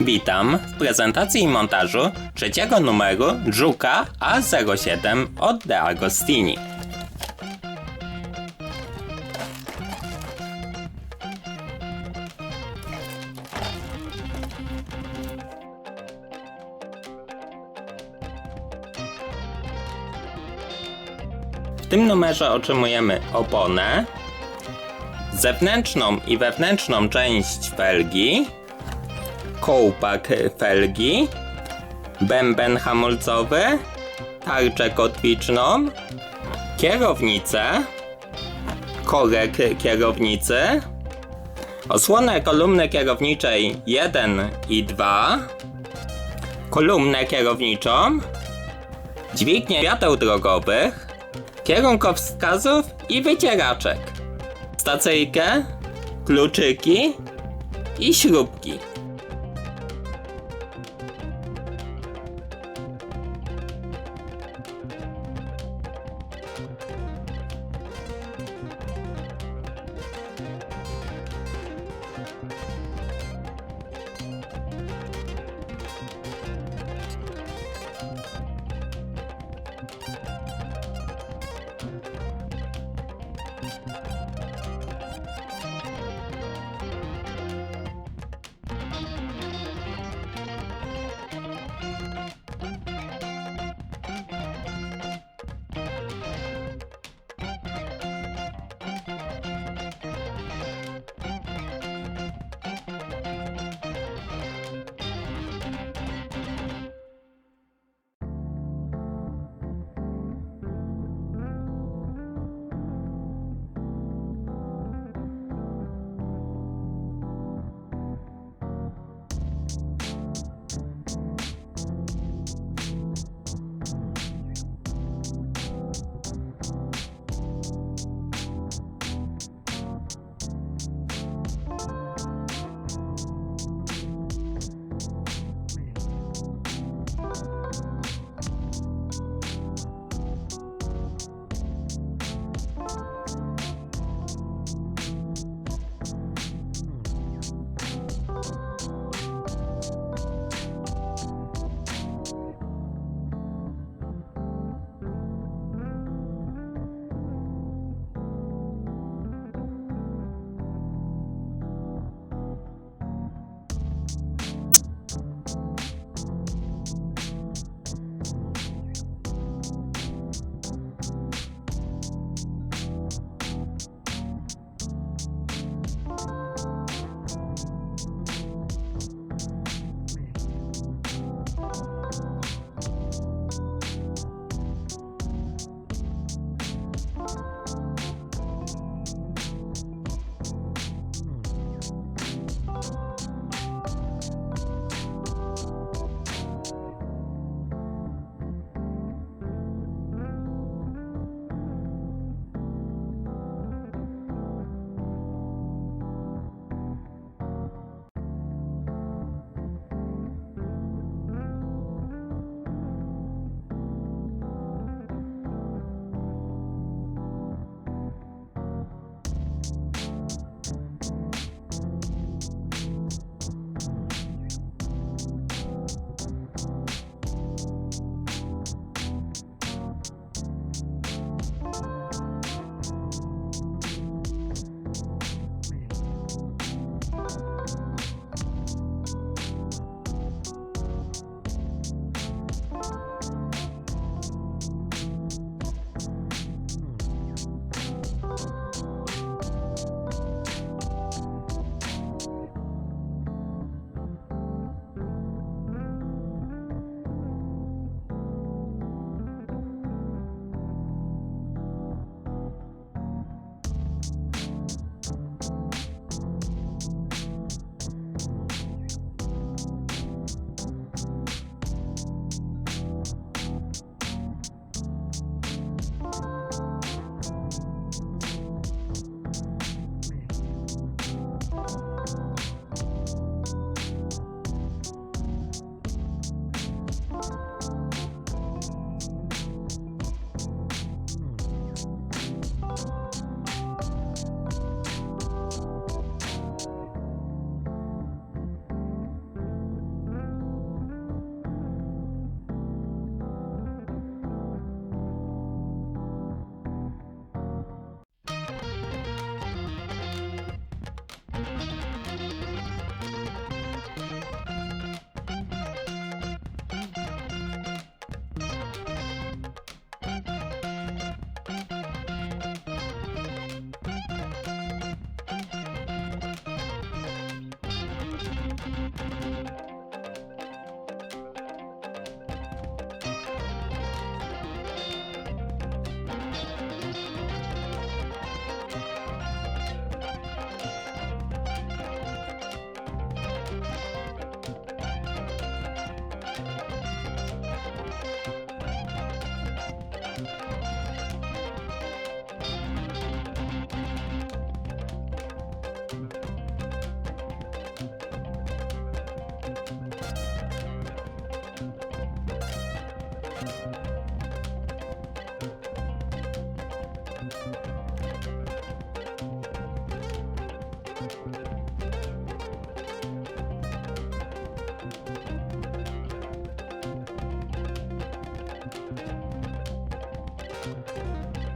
Witam w prezentacji i montażu trzeciego numeru Żuka A07 od De Agostini. W tym numerze otrzymujemy oponę, zewnętrzną i wewnętrzną część felgi, kołpak felgi, bęben hamulcowy, tarczę kotwiczną, kierownicę, korek kierownicy, osłonę kolumny kierowniczej 1 i 2, kolumnę kierowniczą, dźwignię świateł drogowych, kierunkowskazów i wycieraczek, stacyjkę, kluczyki i śrubki.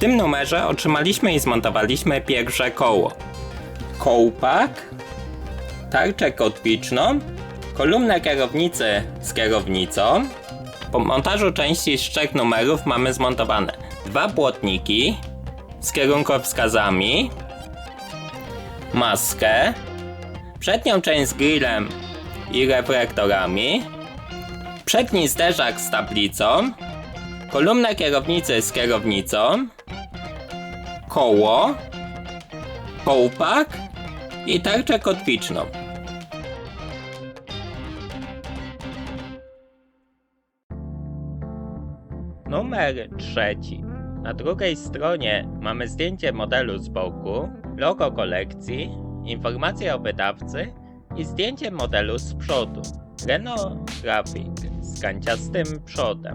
W tym numerze otrzymaliśmy i zmontowaliśmy pierwsze koło. Kołpak, tarczę kotwiczną, kolumnę kierownicy z kierownicą. Po montażu części z trzech numerów mamy zmontowane dwa błotniki z kierunkowskazami, maskę, przednią część z grillem i reflektorami, przedni zderzak z tablicą, kolumnę kierownicy z kierownicą, koło, kołpak i tarczę kotwiczną. Numer trzeci. Na drugiej stronie mamy zdjęcie modelu z boku, logo kolekcji, informacje o wydawcy i zdjęcie modelu z przodu. Renault Graphic z kanciastym przodem.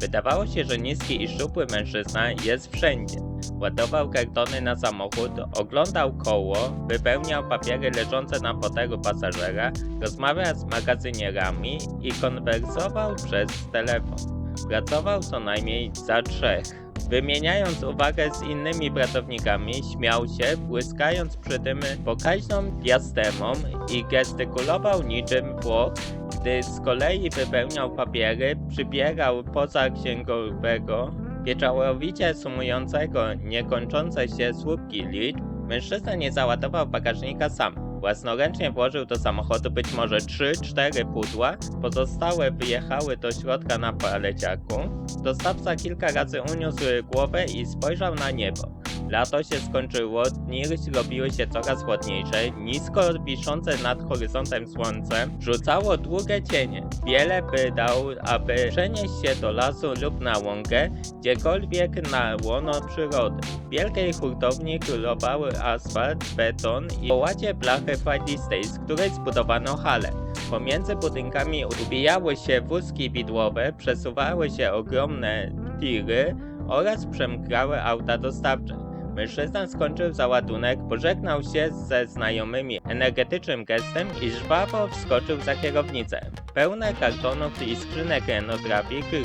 Wydawało się, że niski i szczupły mężczyzna jest wszędzie. Ładował kartony na samochód, oglądał koło, wypełniał papiery leżące na fotelu pasażera, rozmawiał z magazynierami i konwersował przez telefon. Pracował co najmniej za trzech. Wymieniając uwagę z innymi pracownikami, śmiał się, błyskając przy tym pokaźną diastemą i gestykulował niczym Włoch, gdy z kolei wypełniał papiery, przybierał poza księgowego, pieczołowicie sumującego niekończące się słupki liczb, mężczyzna nie załadował bagażnika sam. Własnoręcznie włożył do samochodu być może 3-4 pudła, pozostałe wyjechały do środka na paleciaku. Dostawca kilka razy uniósł głowę i spojrzał na niebo. Lato się skończyło, dni robiły się coraz chłodniejsze, nisko wiszące nad horyzontem słońce rzucało długie cienie. Wiele by dał, aby przenieść się do lasu lub na łąkę, gdziekolwiek na łono przyrody. W wielkiej hurtowni królowały asfalt, beton i połacie blachy falistej, z której zbudowano halę. Pomiędzy budynkami ubijały się wózki widłowe, przesuwały się ogromne tiry oraz przemkrały auta dostawcze. Mężczyzna skończył załadunek, pożegnał się ze znajomymi energetycznym gestem i żwawo wskoczył za kierownicę. Pełne kartonów i skrzynek Renault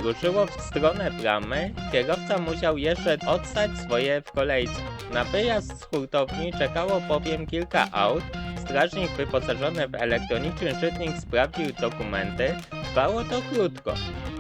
ruszyło w stronę bramy, kierowca musiał jeszcze odstać swoje w kolejce. Na wyjazd z hurtowni czekało bowiem kilka aut, strażnik wyposażony w elektroniczny czytnik sprawdził dokumenty, trwało to krótko.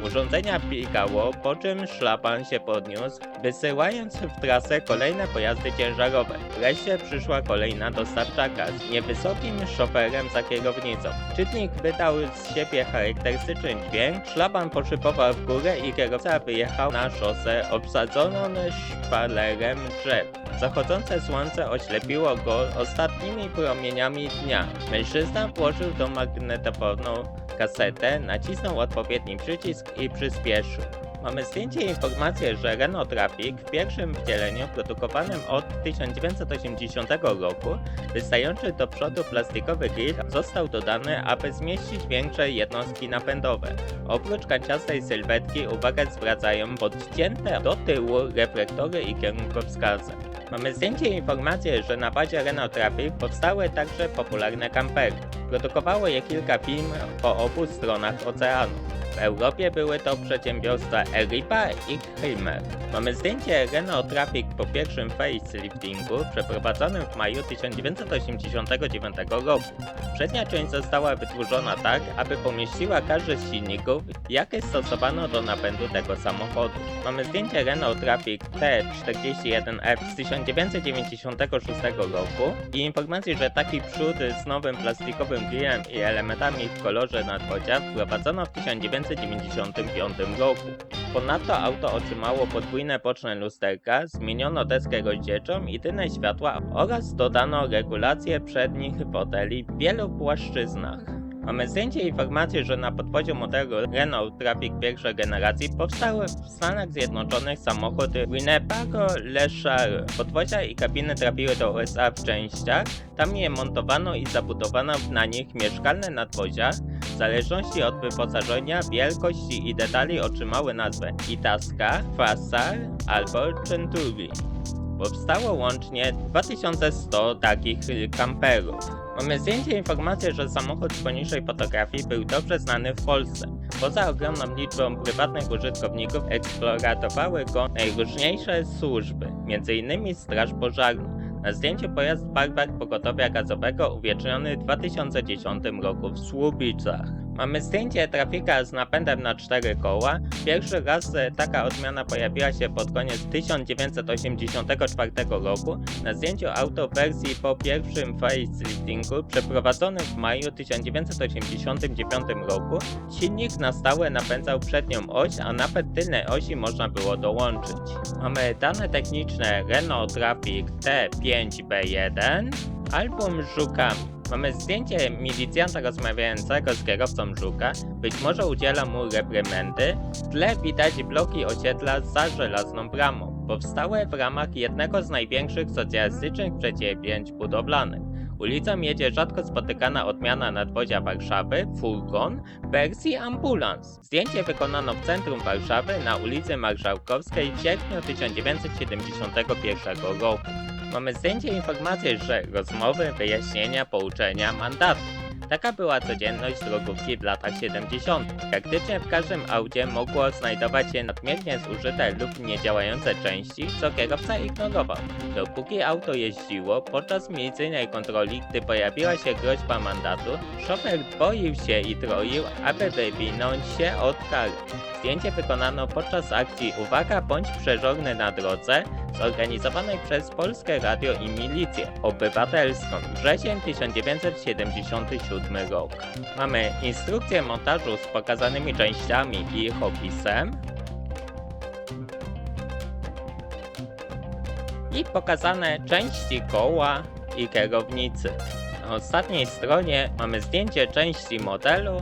Urządzenia pigało, po czym szlapan się podniósł, wysyłając w trasę kolejne pojazdy ciężarowe. Wreszcie przyszła kolejna dostawczaka z niewysokim szoferem za kierownicą. Czytnik wydał z siebie charakterystyczny dźwięk, szlaban poszybował w górę i kierowca wyjechał na szosę obsadzoną szpalerem drzew. Zachodzące słońce oślepiło go ostatnimi promieniami dnia. Mężczyzna włożył do magnetofonu kasetę, nacisnął odpowiedni przycisk i przyspieszył. Mamy zdjęcie i informację, że Renault Traffic w pierwszym wcieleniu produkowanym od 1980 roku wystający do przodu plastikowy grill został dodany, aby zmieścić większe jednostki napędowe. Oprócz kanciastej sylwetki uwagę zwracają podcięte do tyłu reflektory i kierunkowskazy. Mamy zdjęcie i informację, że na bazie Renault Traffic powstały także popularne kampery. Produkowało je kilka firm po obu stronach oceanu. W Europie były to przedsiębiorstwa Eripa i Kramer. Mamy zdjęcie Renault Traffic po pierwszym faceliftingu przeprowadzonym w maju 1989 roku. Przednia część została wytworzona tak, aby pomieściła każdy z silników, jakie stosowano do napędu tego samochodu. Mamy zdjęcie Renault Traffic T41F z 1996 roku i informację, że taki przód z nowym plastikowym grillem i elementami w kolorze nadwodzia wprowadzono w 1995 roku. Ponadto auto otrzymało podwójne boczne lusterka, zmieniono deskę rozdzielczą i tylne światła oraz dodano regulację przednich foteli w wielu płaszczyznach. Mamy zdjęcie informacji, że na podwoziu modelu Renault Trafic pierwszej generacji powstały w Stanach Zjednoczonych samochody Winnebago Leshare. Podwozia i kabiny trafiły do USA w częściach, tam je montowano i zabudowano na nich mieszkalne nadwozia. W zależności od wyposażenia, wielkości i detali otrzymały nazwę Itasca, Fassar albo Centuri. Powstało łącznie 2100 takich kamperów. Mamy zdjęcie informację, że samochód z poniższej fotografii był dobrze znany w Polsce. Poza ogromną liczbą prywatnych użytkowników eksploatowały go najróżniejsze służby, m.in. Straż Pożarna. Na zdjęciu pojazd w barwach pogotowia gazowego uwieczniony w 2010 roku w Słubicach. Mamy zdjęcie trafika z napędem na cztery koła. Pierwszy raz taka odmiana pojawiła się pod koniec 1984 roku na zdjęciu auto wersji po pierwszym faceliftingu przeprowadzonym w maju 1989 roku. Silnik na stałe napędzał przednią oś, a napęd tylnej osi można było dołączyć. Mamy dane techniczne Renault Trafic T5B1 album żukami. Mamy zdjęcie milicjanta rozmawiającego z kierowcą żuka, być może udziela mu reprymendy. W tle widać bloki osiedla za żelazną bramą, powstałe w ramach jednego z największych socjalistycznych przedsięwzięć budowlanych. Ulicą jedzie rzadko spotykana odmiana nadwozia Warszawy, furgon, wersji ambulans. Zdjęcie wykonano w centrum Warszawy na ulicy Marszałkowskiej w sierpniu 1971 roku. Mamy zdjęcie informacji, że rozmowy, wyjaśnienia, pouczenia, mandaty. Taka była codzienność drogówki w latach 70. Praktycznie w każdym aucie mogło znajdować się nadmiernie zużyte lub niedziałające części, co kierowca ignorował. Dopóki auto jeździło, podczas milicyjnej kontroli, gdy pojawiła się groźba mandatu, szofer boił się i troił, aby wywinąć się od kary. Zdjęcie wykonano podczas akcji Uwaga bądź przeżorny na drodze, zorganizowanej przez Polskie Radio i Milicję Obywatelską wrzesień 1977 rok. Mamy instrukcję montażu z pokazanymi częściami i ich opisem i pokazane części koła i kierownicy. Na ostatniej stronie mamy zdjęcie części modelu